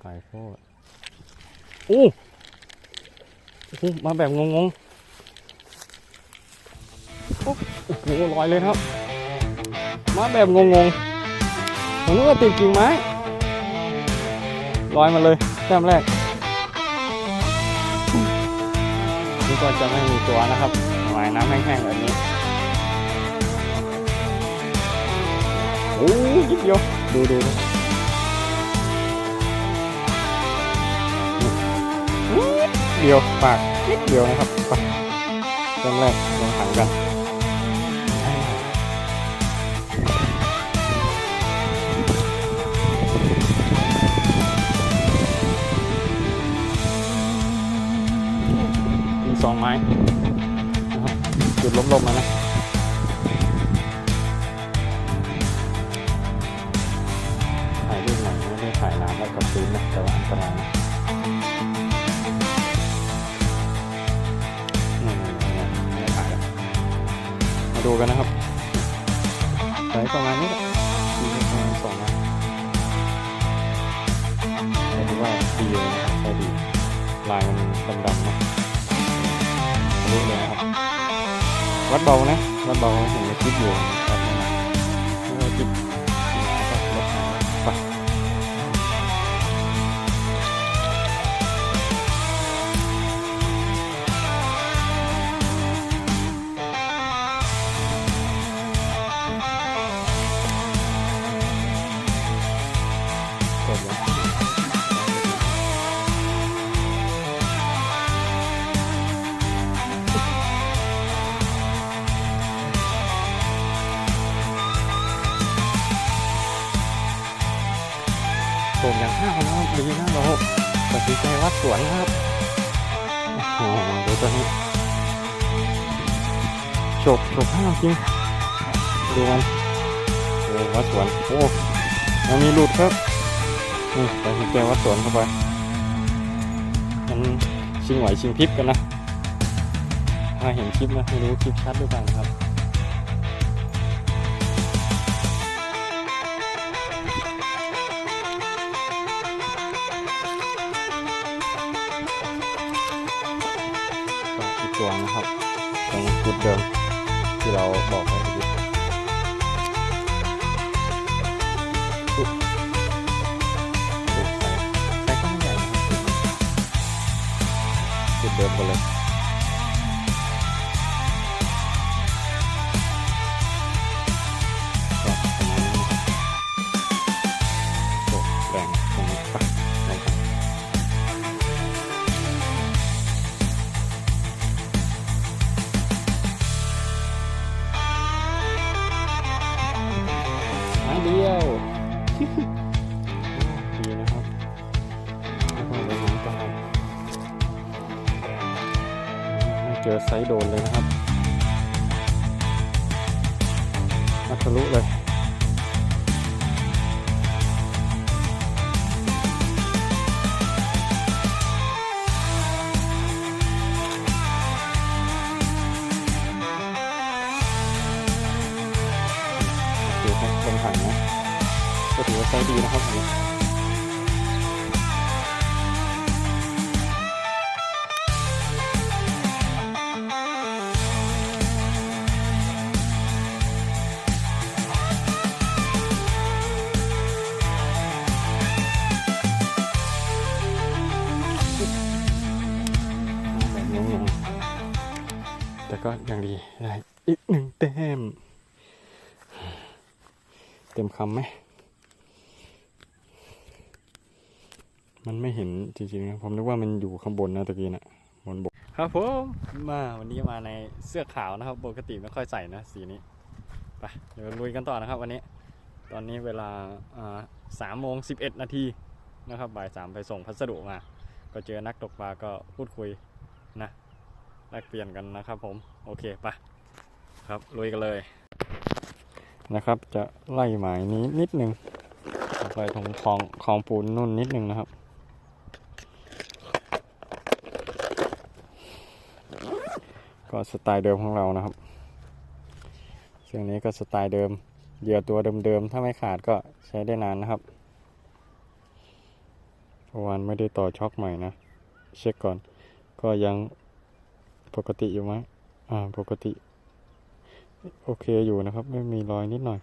ไก่โคตรโอ้โอ้โหมาแบบงงๆ โอ้โหลอยเลยครับ มาแบบงงๆผมนึกว่าติดกิ่งไม้ลอยมาเลยแต้มแรกนี่ก็จะไม่มีตัวนะครับหมายน้ำแห้งๆแบบนี้ โอ้ยนิดเดียวดูดู เดียวปากนิดเดียวนะครับไปเริ่มแรกลงถังกันมีสองไม้นะครับจุดล้มลงมานะ สวนครับโอ้โหดูตัวนี้ฉบโฉบห้าวจริงดูมันโอ้วัดสวนโอ้มันมีหลุดครับนี่ใส่กุญแจวัดสวนเข้าไปมันชิงไหวชิงพริบกันนะถ้าเห็นคลิปนะไม่รู้คลิปชัดหรือเปล่านครับ ก็อีกตัวนะครับตรงจุดเดิมที่เราบอกไว้เมื่อกี้อุ๊ยดูไปไปข้างใหญ่จุดเดิมกันเลย ไซส์โดนเลยนะครับมาทะลุเลยโอเคครับลงถังนะก็ถือว่าไซส์ดีนะครับอันนี้แบบ แต่ก็ยังดีได้อีกหนึ่งแต้ม เต็มคำไหม มันไม่เห็นจริงๆนะผมนึกว่ามันอยู่ข้างบนนะตะกี้นะบนบก ครับผมมาวันนี้มาในเสื้อขาวนะครับ ปกติไม่ค่อยใส่นะสีนี้ไปเดี๋ยวลุยกันต่อนะครับวันนี้ ตอนนี้เวลาสามโมงสิบเอ็ดนาทีนะครับบ่ายสามไปส่งพัสดุมา ก็เจอนักตกปลาก็พูดคุยนะ แลกเปลี่ยนกันนะครับผมโอเคไปครับลุยกันเลย นะครับ จะไล่หมายนี้นิดนึงไปตรงคลองคลองปูนนุ่นนิดนึงนะครับก็สไตล์เดิมของเรานะครับเชือกนี้ก็สไตล์เดิม เหยื่อตัวเดิมๆ ถ้าไม่ขาดก็ใช้ได้นานนะครับวานไม่ได้ต่อช็อคใหม่นะ เช็คก่อน ก็ยัง ปกติอยู่ไหมอ่า ปกติ โอเคอยู่นะครับ ไม่มีรอยนิดหน่อย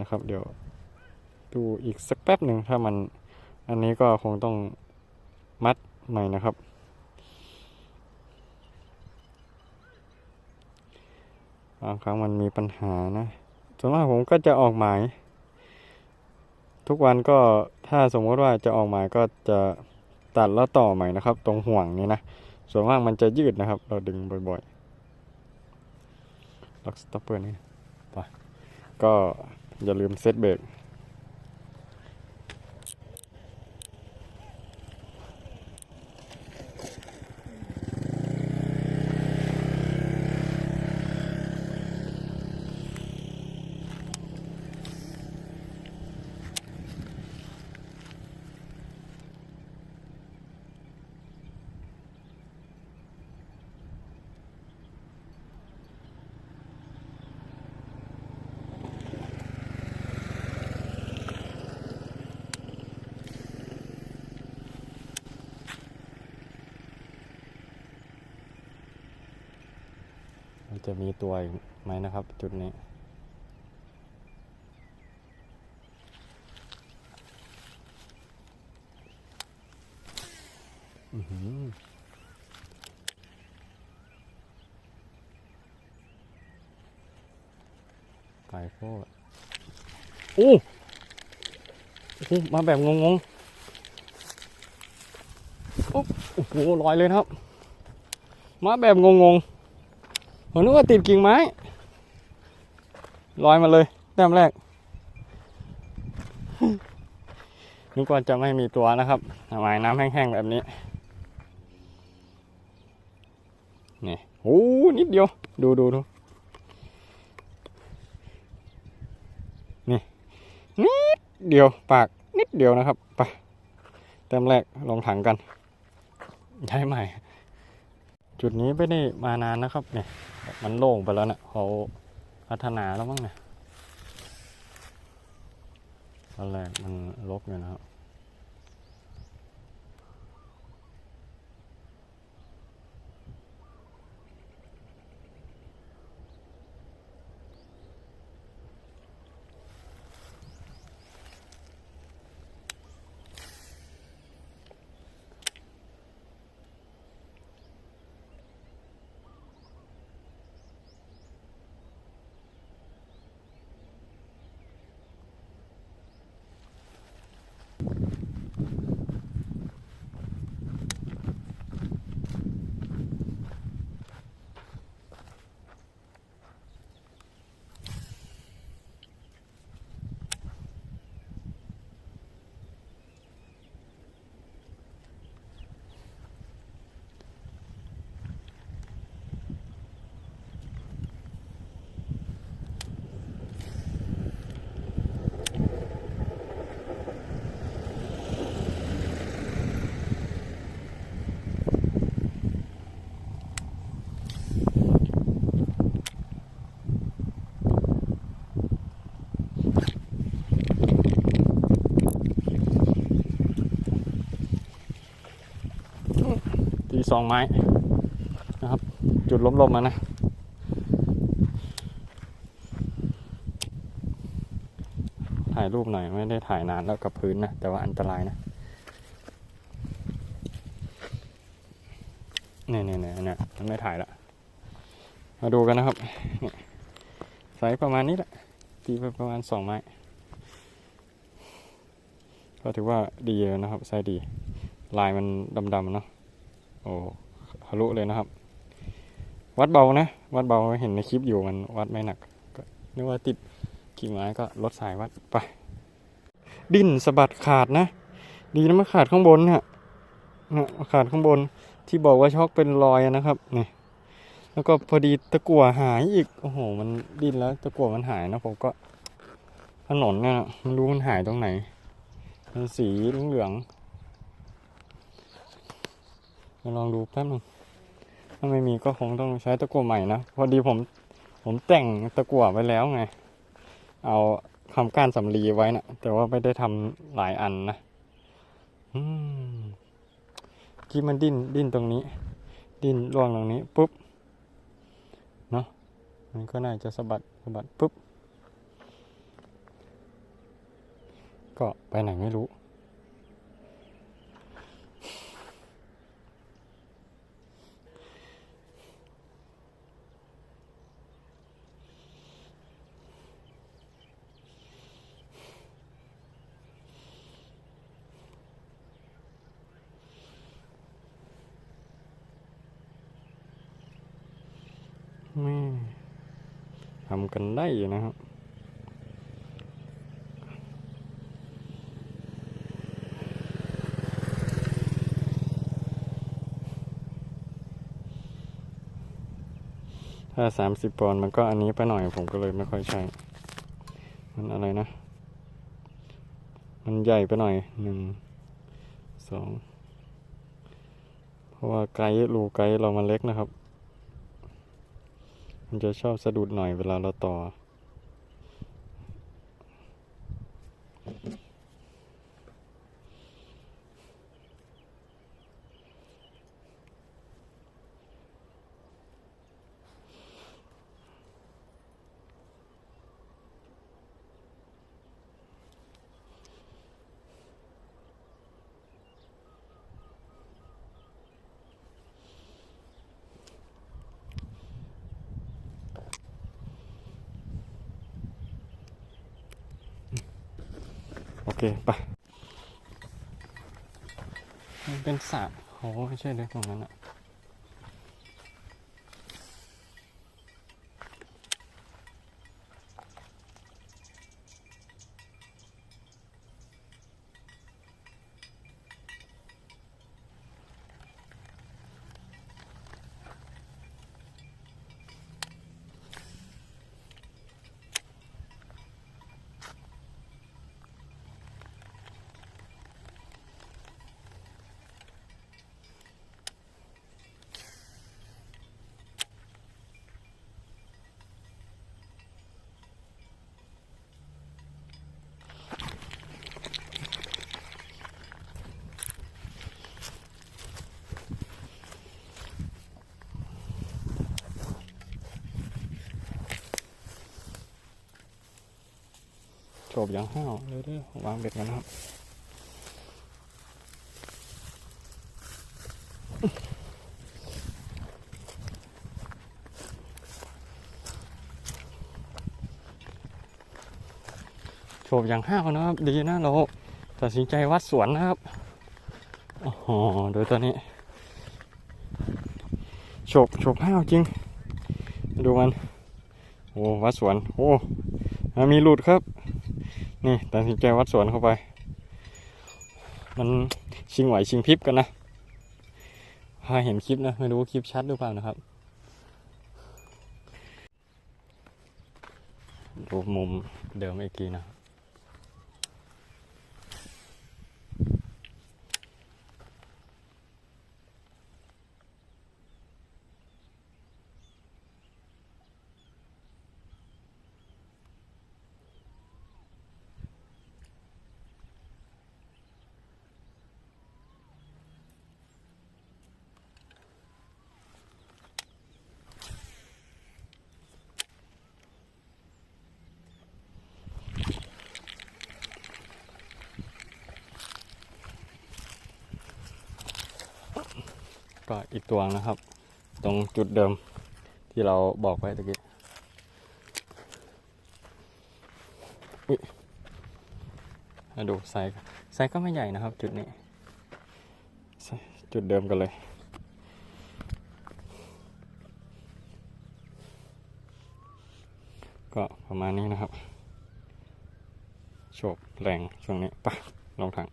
นะครับ เดี๋ยวดูอีกสักแป๊บหนึ่งถ้ามัน อันนี้ก็คงต้องมัดใหม่นะครับ บางครั้งมันมีปัญหานะส่วนมากผมก็จะออกหมาย ทุกวันก็ถ้าสมมติว่าจะออกหมายก็จะตัดแล้วต่อใหม่นะครับ ตรงห่วงนี้นะ ส่วนมากมันจะยืดนะครับ เราดึงบ่อยๆ ล็อกสต็อปเปอร์นี่ไปก็อย่าลืมเซตเบรก มัน จะมีตัวอีกไหมนะครับ จุดนี้ไก่โคตรโอ้โอ้โหมาแบบงงๆโอ้โอ้โหลอยเลยนะครับ มาแบบงงๆ ผมนึกว่าติดกิ่งไม้ลอยมาเลยแต้มแรกนึกว่าจะไม่มีตัวนะครับหมายน้ำแห้งๆแบบนี้นี่โอ้นิดเดียว ดูดูดูนี่นิดเดียวปากนิดเดียวนะครับไปแต้มแรกลงถังกันใช่ไหม่ จุดนี้ไม่ได้มานานนะครับเนี่ยมันโล่งไปแล้วเนะ่ะเขาพัฒนาแล้วมั้งเนี่ยตอนแรกมันลกอยู่นะครับ ตีสองไม้นะครับ จุดล้มๆมานะถ่ายรูปหน่อยไม่ได้ถ่ายนานแล้วกับพื้นนะ แต่ว่าอันตรายนะเนี่ยเนี่ยเนี่ยเนี่ยมันไม่ถ่ายละมาดูกันนะครับเนี่ยไซส์ประมาณนี้แหละตีไปประมาณสองไม้ ก็ถือว่าดีเลยนะครับไซส์ดี ลายมันดำๆเนาะ โอ้ทะลุเลยนะครับ วัดเบานะ วัดเบาเห็นในคลิปอยู่มันวัดไม่หนักก็นึกว่าติดกิ่งไม้ก็ลดสายวัดไป ดิ้นสะบัดขาดนะ ดีนะมันขาดข้างบนเนี่ยเนี่ยขาดข้างบนที่บอกว่าช็อกเป็นรอยนะครับนี่แล้วก็พอดีตะกั่วหายอีกโอ้โห มันดิ้นแล้วตะกั่วมันหายนะผมก็ถนนเนี่ยมันรู้มันหายตรงไหนมันสีเหลือง มาลองดูแป๊บนึงถ้าไม่มีก็คงต้องใช้ตะกั่วใหม่นะ พอดีผมผมแต่งตะกั่วไว้แล้วไง เอาคำก้านสำลีไว้นะแต่ว่าไม่ได้ทำหลายอันนะอืมกี้มันดิ้นดิ้นตรงนี้ ดิ้นล่วงตรงนี้ปุ๊บเนาะมันก็น่าจะสะบัดสะบัดปุ๊บ ก็ไปไหนไม่รู้ ไม่ ทำกันได้อยู่นะครับถ้าสามสิบปอนด์มันก็อันนี้ไปหน่อยผมก็เลยไม่ค่อยใช้ มันอะไรนะ มันใหญ่ไปหน่อยหนึ่งสอง เพราะว่าไกด์รูไกด์เรามันเล็กนะครับ มันจะชอบสะดุดหน่อยเวลาเราต่อ โอเค ไป มันเป็นสระโอ้ไม่ใช่เลยตรงนั้นอะ โฉบอย่างห้าวเรื่อยวางเบ็ดกันนะครับโฉบอย่างห้าวนะครับ ดีนะเราตัดสินใจวัดสวนนะครับโอ้โหโดยตอนนี้โฉบโฉบห้าวจริง ดูมันโอ้วัดสวนโอ้มีหลุดครับ นี่ตัดสินใจวัดสวนเข้าไป มันชิงไหวชิงพริบกันนะพาเห็นคลิปนะไม่รู้คลิปชัดหรือเปล่านะครับ ดูมุมเดิมอีกทีนะ ก็อีกตัวนะครับ ตรงจุดเดิมที่เราบอกไว้ตะกี้อุ๊ยมาดูไซส์ไซส์ก็ไม่ใหญ่นะครับ จุดนี้ จุดเดิมกันเลยก็ประมาณนี้นะครับ โฉบแรงช่วงนี้ไปะลงทาง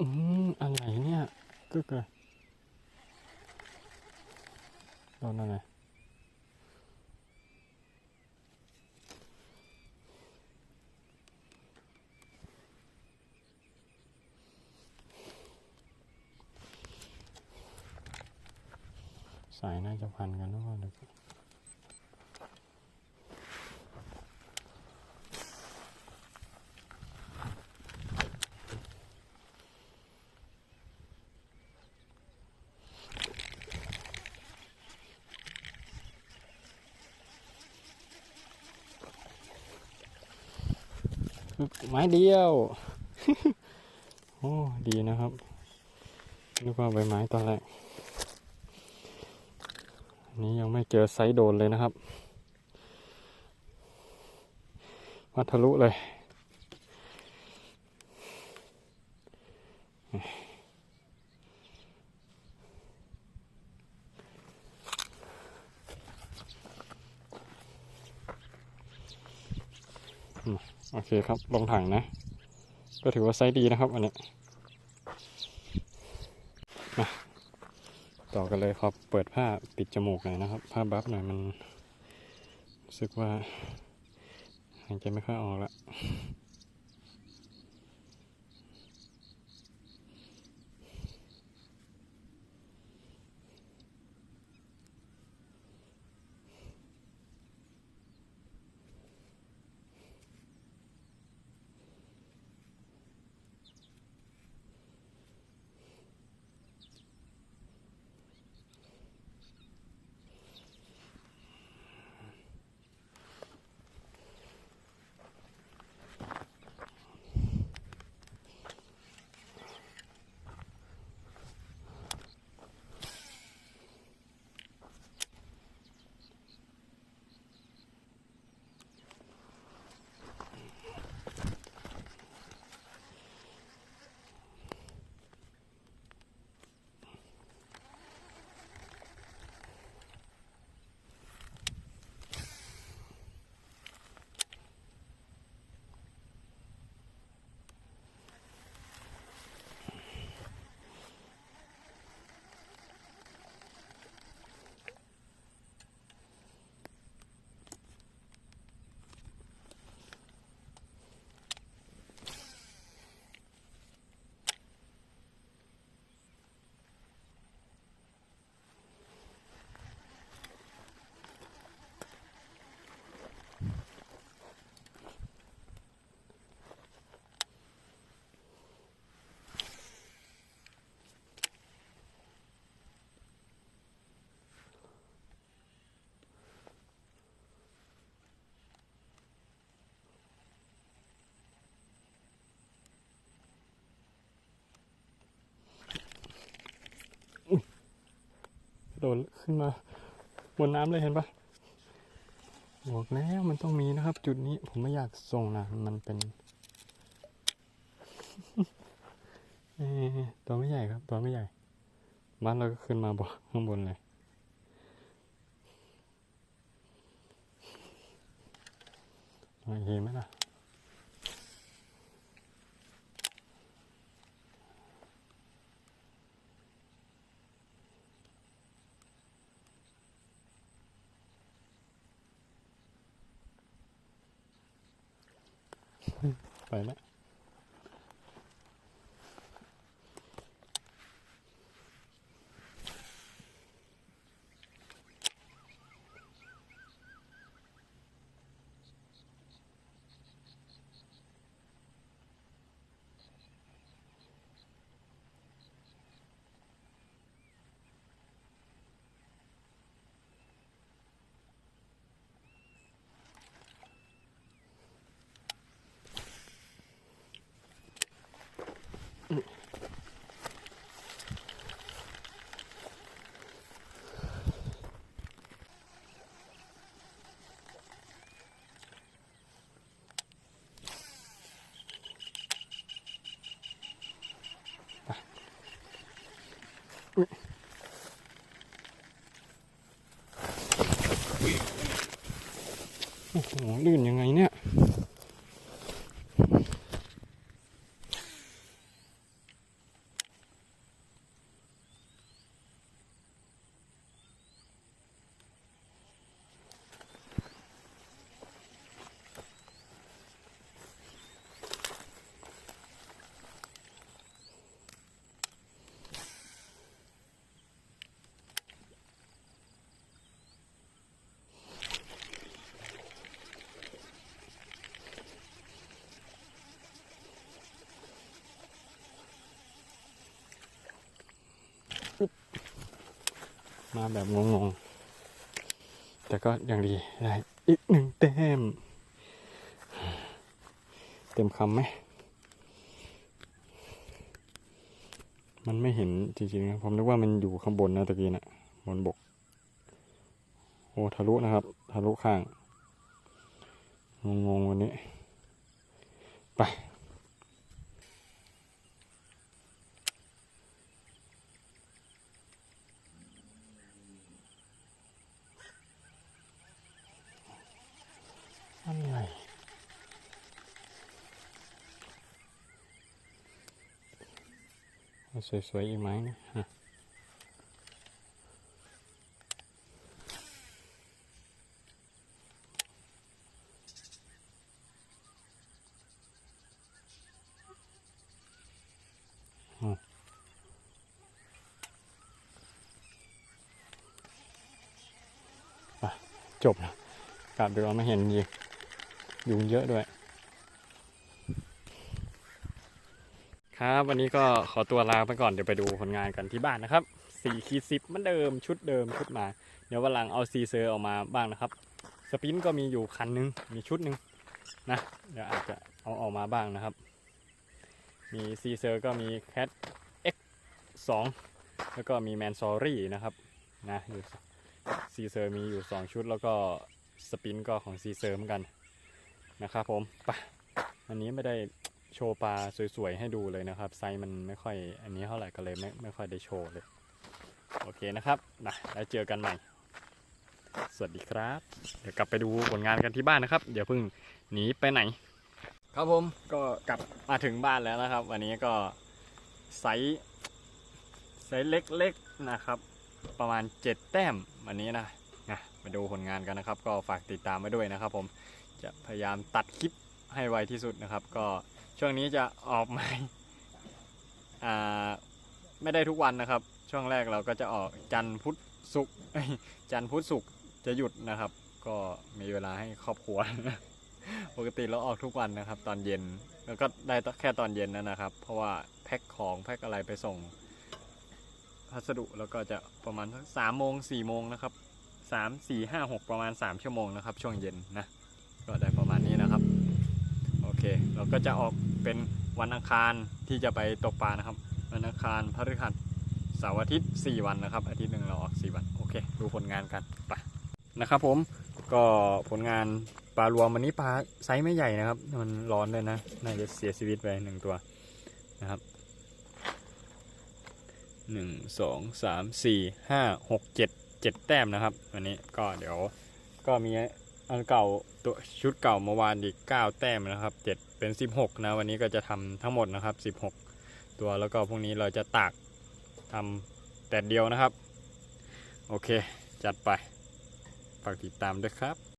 อืมอะไรเนี่ยกึกเลย โดนอะไงสายน่าจะพันกันหรือเปล่าเดี๋ยว ไม้เดียว โอ้ ดีนะครับนึกว่าใบไม้ตอนแรก นี้ยังไม่เจอไซส์โดนเลยนะครับวัดทะลุเลย โอเคครับ ลงถังนะ ก็ถือว่าไซส์ดีนะครับอันนี้มาต่อกันเลยครับเปิดผ้าปิดจมูกหน่อยนะครับ ผ้าบัฟหน่อยมันรู้สึกว่าหายใจไม่ค่อยออกละ ดดขึ้นมาบนน้ำเลยเห็นปะบอกแล้วมันต้องมีนะครับ จุดนี้ผมไม่อยากส่งนะมันเป็นตัวไม่ใหญ่ครับ ตัวไม่ใหญ่ บ้านเราก็ขึ้นมาบนข้างบนเลยโอเคไหมล่ะ ไปแล้ว โอ้โหลื่นยังไงเนี่ย มาแบบงงๆ แต่ก็ยังดีได้อีกหนึ่งแต้มเต็มคำไหม มันไม่เห็นจริงๆนะผมนึกว่ามันอยู่ข้างบนนะตะกี้นะบนบก โอ้ทะลุนะครับ ทะลุข้าง งงๆวันนี้ ไป อะไรเอา สวยๆอีกไหมนะฮะอ๋อไปจบแล้วกลับดีกว่าไม่เห็นยิงยุงเยอะด้วย ครับวันนี้ก็ขอตัวลาไปก่อนเดี๋ยวไปดูผลงานกันที่บ้านนะครับสี่ขีสิบมือนเดิมชุดเดิมชุดมา เดี๋ยววันหลังเอาซีเซอร์ออกมาบ้างนะครับ สปินก็มีอยู่คันนึงมีชุดหนึ่งนะเดี๋ยวอาจจะเอาออกมาบ้างนะครับ มีซีเซอร์ก็มีแคท X 2แล้วก็มีแมนซอรี่นะครับนะอยู่ซีเซอร์มีอยู่ 2 ชุดแล้วก็สปินก็ของซีเซอร์เหมือนกันนะครับผมไปวันนี้ไม่ได้ โชว์ปลาสวยๆ ให้ดูเลยนะครับ ไซส์มันไม่ค่อยอันนี้เท่าไหร่ก็เลยไม่ไม่ค่อยได้โชว์เลย โอเคนะครับนะแล้วเจอกันใหม่ สวัสดีครับ เดี๋ยวกลับไปดูผลงานกันที่บ้านนะครับ เดี๋ยวเพิ่งหนีไปไหน ครับผมก็กลับมาถึงบ้านแล้วนะครับ วันนี้ก็ไซส์ไซส์เล็กๆนะครับ ประมาณ 7 แต้มวันนี้นะนะมาดูผลงานกันนะครับ ก็ฝากติดตามไว้ด้วยนะครับ ผมจะพยายามตัดคลิปให้ไวที่สุดนะครับ ก็ ช่วงนี้จะออกมาอ่าไม่ได้ทุกวันนะครับ ช่วงแรกเราก็จะออกจันพุธศุกจันพุธศุกจะหยุดนะครับ ก็มีเวลาให้ครอบครัว ปกติเราออกทุกวันนะครับ ตอนเย็นแล้วก็ได้แค่ตอนเย็นนั่นนะครับ เพราะว่าแพ็คของแพ็คอะไรไปส่งพัสดุแล้วก็จะประมาณสักสามโมงสี่โมงนะครับสามสี่ห้าหกประมาณสามชั่วโมงนะครับ ช่วงเย็นนะ เราก็จะออกเป็นวันอังคารที่จะไปตกปลานะครับ วันอังคารพฤหัสเสาร์อาทิตย์4วันนะครับ อาทิตย์หนึ่งเราออก 4 วัน โอเค ดูผลงานกันไปนะครับผมก็ผลงานปลารวมวันนี้ปลาไซส์ไม่ใหญ่นะครับ มันร้อนเลยนะ น่าจะเสียชีวิตไปหนึ่งตัวนะครับหนึ่งสองสามสี่ห้าหกเจ็ดเจ็ดแต้มนะครับ วันนี้ก็เดี๋ยวก็มีอันเก่าตัวชุดเก่าเมื่อวานอีก9แต้มนะครับ7 เป็น 16 นะ วันนี้ก็จะทำทั้งหมดนะครับ 16 ตัวแล้วก็พรุ่งนี้เราจะตากทำแต่เดียวนะครับ โอเค จัดไป ฝากติดตามด้วยครับ